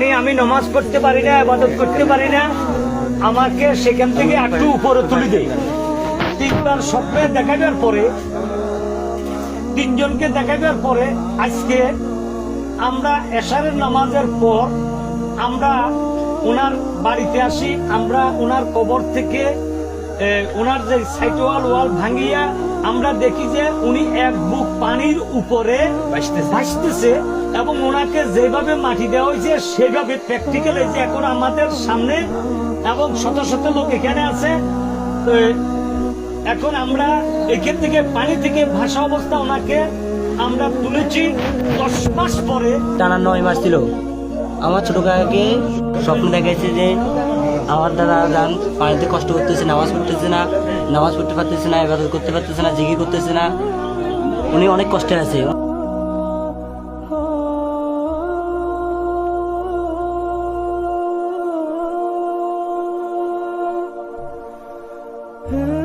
মানে আমি নমাজ করতে পারি না আবাদত করতে পারি না। আমাকে সেখান থেকে একটু উপরে তুলে দেয় তিনবার স্বপ্নে দেখাবার পরে, তিনজনকে দেখাবার পরে আজকে আমরা এশারের নামাজের পর আমরা ওনার বাড়িতে আসি, আমরা ওনার কবর থেকে ওনার যে সাইট ওয়াল ওয়াল ভাঙিয়া আমরা দেখি যে উনি এক বুক পানির উপরে ভাসতেছে। এবং ওনাকে যেভাবে মাটি দেওয়া হয়েছে সেভাবে প্র্যাকটিক্যাল যে এখন আমাদের সামনে এবং শত শত লোক এখানে আছে। তো এখন আমরা এখান থেকে পানি থেকে ভাষা অবস্থা ওনাকে আমরা তুলেছি। দশ মাস পরে টানা নয় মাস ছিল। আমার ছোট কাকাকে স্বপ্ন দেখাইছে যে আমার দ্বারা যান, পানিতে কষ্ট করতেছে, নামাজ পড়তেছে না, নামাজ পড়তে পারতেছে না এবার করতে পারতেছে না জিগি করতেছে না উনি অনেক কষ্টে আছে Yeah.